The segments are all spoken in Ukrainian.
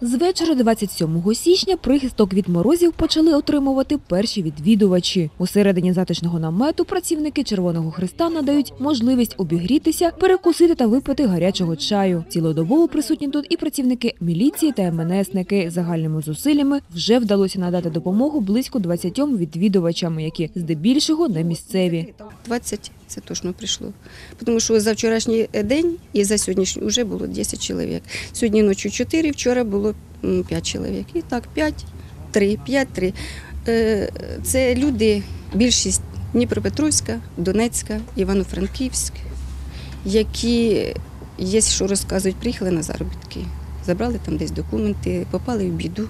З вечора 27 січня прихисток від морозів почали отримувати перші відвідувачі. Усередині затишного намету працівники Червоного Христа надають можливість обігрітися, перекусити та випити гарячого чаю. Цілодобово присутні тут і працівники міліції та МНСники. Загальними зусиллями вже вдалося надати допомогу близько 20 відвідувачам, які здебільшого не місцеві. 20 це точно прийшло. Тому що за вчорашній день і за сьогоднішній вже було 10 чоловік. Сьогодні ночі 4, вчора було 5 чоловік. І так, 5, 3, 5, 3. Е, Це люди, більшість Дніпропетровська, Донецька, Івано-Франківськ, які є, що розказують, приїхали на заробітки. Забрали там десь документи, попали в біду.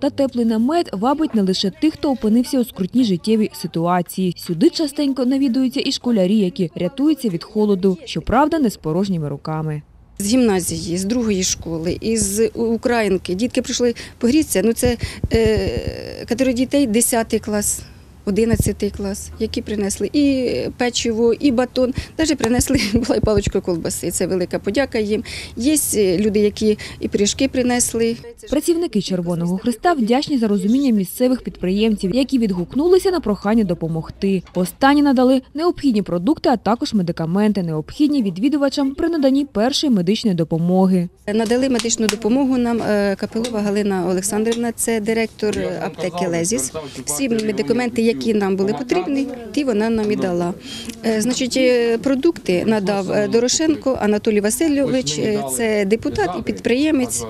Та теплий намет вабить не лише тих, хто опинився у скрутній життєвій ситуації. Сюди частенько навідуються і школярі, які рятуються від холоду, щоправда, не з порожніми руками. З гімназії, з другої школи, із Українки. Дітки прийшли погрітися. Ну це е, категорія дітей 10 клас, 11 клас, які принесли і печиво, і батон. Навіть принесли була і паличка колбаси. Це велика подяка їм. Є люди, які і пиріжки принесли. Працівники Червоного Христа вдячні за розуміння місцевих підприємців, які відгукнулися на прохання допомогти. Останні надали необхідні продукти, а також медикаменти, необхідні відвідувачам при наданні першої медичної допомоги. Надали медичну допомогу нам е, Капелова Галина Олександрівна, це директор аптеки Лезіс. Всі медикаменти, які нам були потрібні, ті вона нам і дала. Е, Значить, е, продукти надав е, Дорошенко Анатолій Васильович, це депутат і підприємець,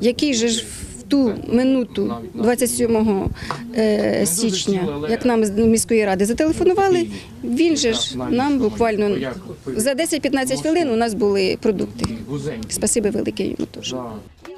який же ж в ту минуту 27 е, січня, як нам з міської ради зателефонували, він же ж нам буквально за 10-15 хвилин у нас були продукти. Спасибі велике йому теж.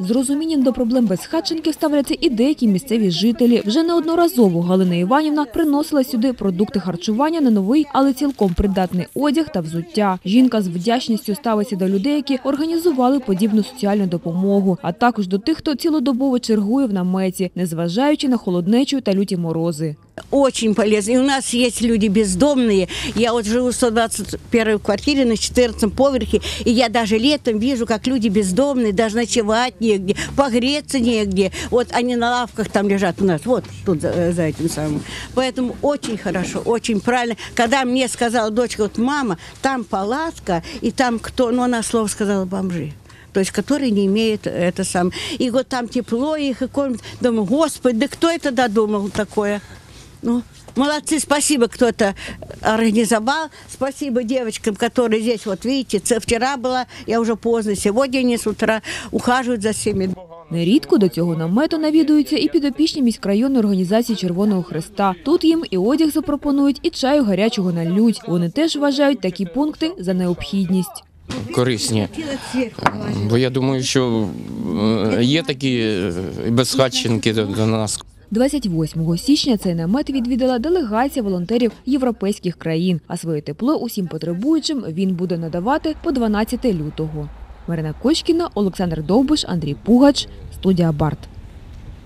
З розумінням до проблем безхатченків ставляться і деякі місцеві жителі. Вже неодноразово Галина Іванівна приносила сюди продукти харчування на новий, але цілком придатний одяг та взуття. Жінка з вдячністю ставиться до людей, які організували подібну соціальну допомогу, а також до тих, хто цілодобово чергує в наметі, незважаючи на холоднечу та люті морози. Очень полезно. И у нас есть люди бездомные. Я вот живу в 121 квартире на 14 поверхе, и я даже летом вижу, как люди бездомные, даже ночевать негде, погреться негде. Вот они на лавках там лежат у нас, вот тут за, за этим самым. Поэтому очень хорошо, очень правильно. Когда мне сказала дочка, вот мама, там палатка, и там кто, ну она слово сказала бомжи то есть которые не имеют это сам. И вот там тепло их и кормят. Думаю, господи, да кто это додумал такое? Ну, молодцы, спасибо, кто это организовал. Спасибо девочкам, которые здесь, вот видите, ц- вчера была, я уже поздно, сегодня они с утра ухаживают за всеми. Нерідко до цього намету навідуються і підопічні міськрайонної організації Червоного Христа. Тут їм і одяг запропонують, і чаю гарячого нальють. Вони теж вважають такі пункти за необхідність. корисні. Бо я думаю, що е, є такі е, безхатченки до до нас. 28 січня цей намет відвідала делегація волонтерів європейських країн, а своє тепло усім потребуючим він буде надавати по 12 лютого. Марина Кочкіна, Олександр Довбиш, Андрій Пугач, студія Барт.